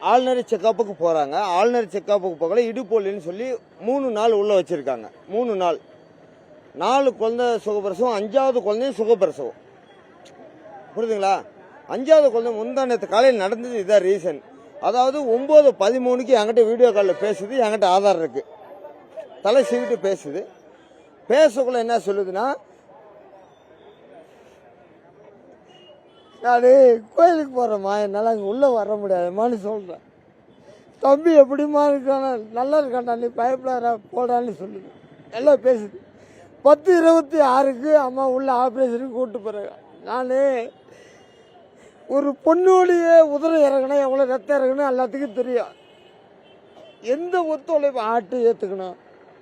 ஆளுநர் செக்கப்புக்கு போகிறாங்க ஆளுநர் செக்கப்புக்கு போகல இடுப்போலின்னு சொல்லி மூணு நாள் உள்ளே வச்சுருக்காங்க. மூணு நாள். நாலு குழந்தை சுகப்பிரசவம் அஞ்சாவது குழந்தையும் சுகப்பிரசவம். புரியுதுங்களா? அஞ்சாவது குழந்தை முந்தானத்து காலையில் நடந்தது இதான் ரீசன் அதாவது ஒம்பது பதிமூணுக்கு என்கிட்ட வீடியோ காலில் பேசுது என்கிட்ட ஆதார் இருக்குது தலை சீவிட்டு பேசுது. பேசக்குள்ள என்ன சொல்லுதுன்னா நான் கோயிலுக்கு போகிறேம்மா என்னால் அங்கே உள்ளே வர முடியாதுமான்னு சொல்கிறேன் தம்பி எப்படிம்மா இருக்கானா? நல்லா இருக்கான்டா நீ பயப்படாத போடான்னு சொல்லுது. எல்லாம் பேசுது. பத்து இருபத்தி ஆறுக்கு அம்மா உள்ள ஆப்ரேஷனுக்கு கூப்பிட்டு போகிறாங்க நான் ஒரு பொண்ணுடைய உதரம் இறங்கினா எவ்வளோ ரத்தம் இறங்கணும் எல்லாத்துக்கும் தெரியும். எந்த ஒத்துழைப்பு ஆட்டு ஏற்றுக்கணும்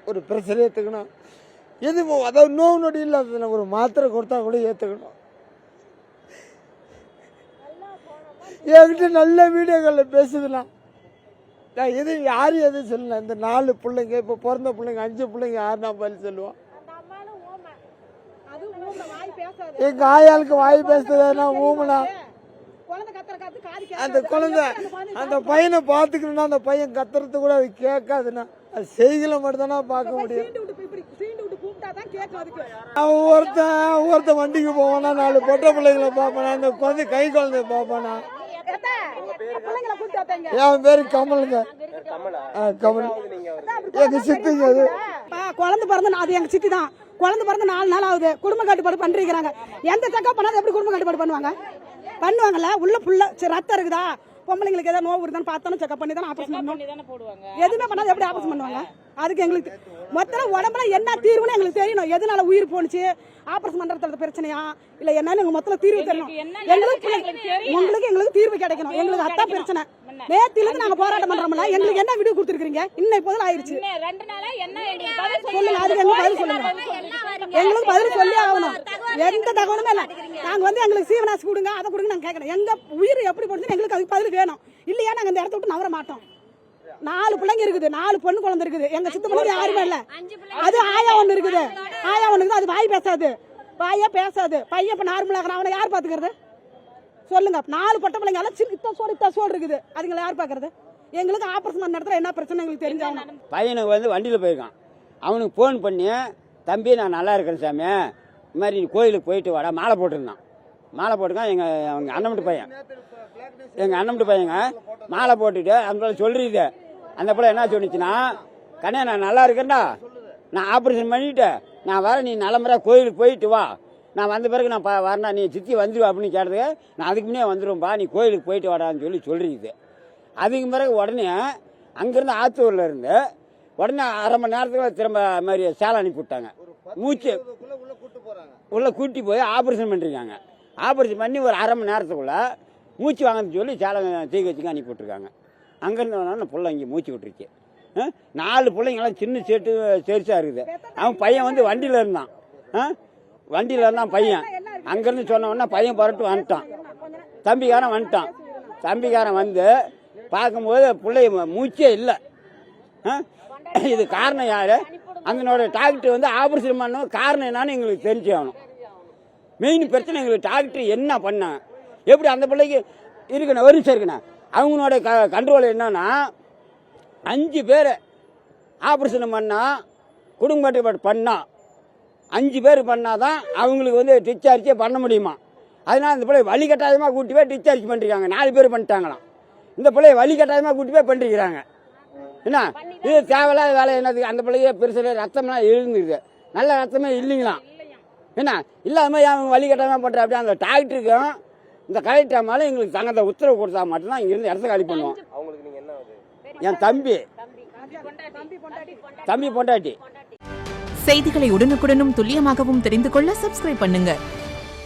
ஒரு பிரச்சனை ஏற்றுக்கணும் எது அதாவது நோய் நொடி இல்லாத ஒரு மாத்திரை கொடுத்தா கூட ஏற்றுக்கணும் என்கிட்ட நல்ல வீடியோக்களில் பேசுதுலாம் நான் எதுவும் யாரும் எதுவும் சொல்லல. இந்த நாலு பிள்ளைங்க இப்போ பிறந்த பிள்ளைங்க அஞ்சு பிள்ளைங்க யார் நான் பதில் சொல்லுவோம். அந்த. எங்கள் ஆயாளுக்கு வாய் பேசுறதுனா ஊமனா அந்த. குழந்தை அந்த அந்த பையனை பார்த்துக்கணும்னா அந்த பையன் கத்துறது கூட அது கேட்காதுண்ணா. அது செய்களை மட்டும்தானா பார்க்க முடியும். ஒருத்தன் ஒருத்தன் வண்டிக்கு போவானா நாலு பொட்டை பிள்ளைங்களை பார்ப்பானா இந்த குழந்தை கை குழந்தைய பார்ப்பானா என் பேரு கமலுங்க. ஆ, கமல். எங்க சித்திங்க அது? பா, குழந்தை பிறந்த நா- அது எங்க சித்தி தான். குழந்தை பிறந்த நாலு நாள் ஆகுது. குடும்ப கட்டுப்பாடு பண்றீங்கிறாங்க எந்த செக்கப் பண்ணாத எப்படி குடும்ப கட்டுப்பாடு பண்ணுவாங்க? பண்ணுவாங்கல்ல? உள்ள புள்ள சரி, ரத்தம் இருக்குதா? பொம்பளைங்களுக்கு ஏதாவது நோவு இருக்குதான்னு பார்த்தாலும் செக்கப் பண்ணி தானே ஆபரேஷன் பண்ணுவோம் எதுவுமே பண்ணாத எப்படி ஆபரேஷன் பண்ணுவாங்க? அதுக்கு எங்களுக்கு மொத்தம் உடம்புல என்ன தீர்வுன்னு எங்களுக்கு தெரியணும். எதனால உயிர் போணுச்சு? ஆபரேஷன் பண்றது பிரச்சனையா? இல்ல என்னன்னு எங்க மொத்தம் தீர்வு தெரியணும் எங்களுக்கு உங்களுக்கு எங்களுக்கு தீர்வு கிடைக்கணும். எங்களுக்கு அதான் பிரச்சனை. நேத்தில இருந்து நாங்க போராட்டம் பண்றோம்ல. எங்களுக்கு என்ன வீடியோ கொடுத்துருக்கீங்க இன்னைக்கு போதில் ஆயிருச்சு சொல்லுங்க அதுக்கு எங்களுக்கு பதில் சொல்லுங்க. எங்களுக்கு பதில் சொல்லி ஆகணும். எந்த தகவலுமே இல்ல. நாங்க வந்து எங்களுக்கு சீவனாசி கொடுங்க அதை கொடுங்க நாங்க கேட்கணும் எங்க உயிர் எப்படி போடுதுன்னு எங்களுக்கு அதுக்கு பதில் வேணும். இல்லையா நாங்க இந்த இடத்த விட்டு நவர மாட்டோம். நாலு பிள்ளைங்க இருக்குது. நாலு பொண்ணு குழந்தை இருக்குது. எங்க சித்த பிள்ளைங்க யாருமே இல்ல. அது ஆயா ஒண்ணு இருக்குது. ஆயா ஒண்ணு இருக்குது. அது வாய் பேசாது. வாயே பேசாது. பையன் இப்ப நார்மலா இருக்கிறான் அவனை யார் பாத்துக்கிறது சொல்லுங்க. நாலு பொட்டை பிள்ளைங்க. எல்லாம் சின்ன இத்த சோறு இத்த சோறு இருக்குது. அதுங்களை யார் பாக்குறது எங்களுக்கு ஆபரேஷன் பண்ண இடத்துல என்ன பிரச்சனை எங்களுக்கு தெரிஞ்சாகணும். பையனுக்கு வந்து வண்டியில் போயிருக்கான். அவனுக்கு ஃபோன் பண்ணி தம்பி நான் நல்லா இருக்கேன் சாமி. இந்த மாதிரி நீ கோயிலுக்கு போயிட்டு வாடா. மாலை போட்டிருந்தான். மாலை போட்டுக்கான். எங்கள் அவங்க அண்ணன் பையன். எங்கள் அண்ணன் பையங்க. மாலை போட்டுட்டு அந்த சொல்லிடுது அந்த பிள்ளை என்ன சொன்னிச்சுன்னா கண்ணே நான் நல்லா இருக்கேன்டா. நான் ஆப்ரேஷன் பண்ணிட்டேன். நான் வரேன் நீ நல்லமுறையாக கோயிலுக்கு போயிட்டு வா. நான் வந்த பிறகு நான் வரேன்னா வரேன்டா. நீ சித்தி வந்துடுவா அப்படின்னு கேட்டதுக்கு நான் அதுக்கு முன்னே வந்துடுவேன்ப்பா நீ கோயிலுக்கு போயிட்டு வாடான்னு சொல்லி சொல்லிடுது அதுக்கு பிறகு உடனே அங்கேருந்து ஆத்தூரில் இருந்து உடனே அரை மணி நேரத்துக்கு திரும்ப மாதிரி சேலம் அனுப்பி விட்டாங்க. மூச்சு உள்ளே கூட்டி போய் ஆப்ரேஷன் பண்ணிருக்காங்க. ஆப்ரேஷன் பண்ணி ஒரு அரை மணி நேரத்துக்குள்ளே மூச்சு வாங்கன்னு சொல்லி சேலம் வச்சுக்க அனுப்பி விட்ருக்காங்க அங்கேருந்து வந்தோடனே பிள்ளை இங்கே மூச்சு விட்டுருச்சு. நாலு பிள்ளைங்களாம் சின்ன சேட்டு செரிசா இருக்குது. அவன் பையன் வந்து வண்டியில் இருந்தான். வண்டியில் இருந்தான் பையன். அங்கேருந்து சொன்ன பையன் புரட்டு வந்துட்டான். தம்பிக்காரன் வந்துட்டான். தம்பிக்காரன் வந்து பார்க்கும்போது பிள்ளை மூச்சே இல்லை. இது காரணம் யார்? அதனோட டாக்டர் வந்து ஆபரேஷன் பண்ண காரணம் என்னன்னு எங்களுக்கு தெரிஞ்சு ஆகணும் மெயின் பிரச்சனை எங்களுக்கு டாக்டர் என்ன பண்ணாங்க எப்படி அந்த பிள்ளைக்கு இருக்கணும்? வருஷம் இருக்கணும். அவங்களோட க கண்ட்ரோல் என்னன்னா அஞ்சு பேர் ஆப்ரேஷன் பண்ணா குடும்ப கட்டுப்பாடு பண்ணா. அஞ்சு பேர் பண்ணாதான் அவங்களுக்கு வந்து டிஸ்சார்ஜே பண்ண முடியுமா? அதனால அந்த பிள்ளை வழி கட்டாயமாக கூட்டி போய் டிஸ்சார்ஜ் பண்ணிருக்காங்க. நாலு பேர் பண்ணிட்டாங்களாம். இந்த பிள்ளைய வழி கட்டாயமாக கூட்டி போய் பண்ணிருக்கிறாங்க. என்ன? இது தேவையில்லாத வேலை என்னது? அந்த பிள்ளைய பெருசில் ரத்தம்லாம் எழுந்துருது. நல்ல ரத்தமே இல்லைங்களாம். என்ன? இல்லாம அவங்க வழி கட்டாம பண்ற? அப்படியே அந்த டாக்டருக்கும் இந்த கலெக்டர் மேலே எங்களுக்கு தங்கத்தை உத்தரவு கொடுத்தா மட்டும்தான் இங்கிருந்து இடத்த காலி பண்ணுவோம். அவங்களுக்கு நீங்க என்ன ஆகுது என் தம்பி. தம்பி பொண்டாட்டி. செய்திகளை உடனுக்குடனும் துல்லியமாகவும் தெரிந்து கொள்ள சப்ஸ்கிரைப் பண்ணுங்க.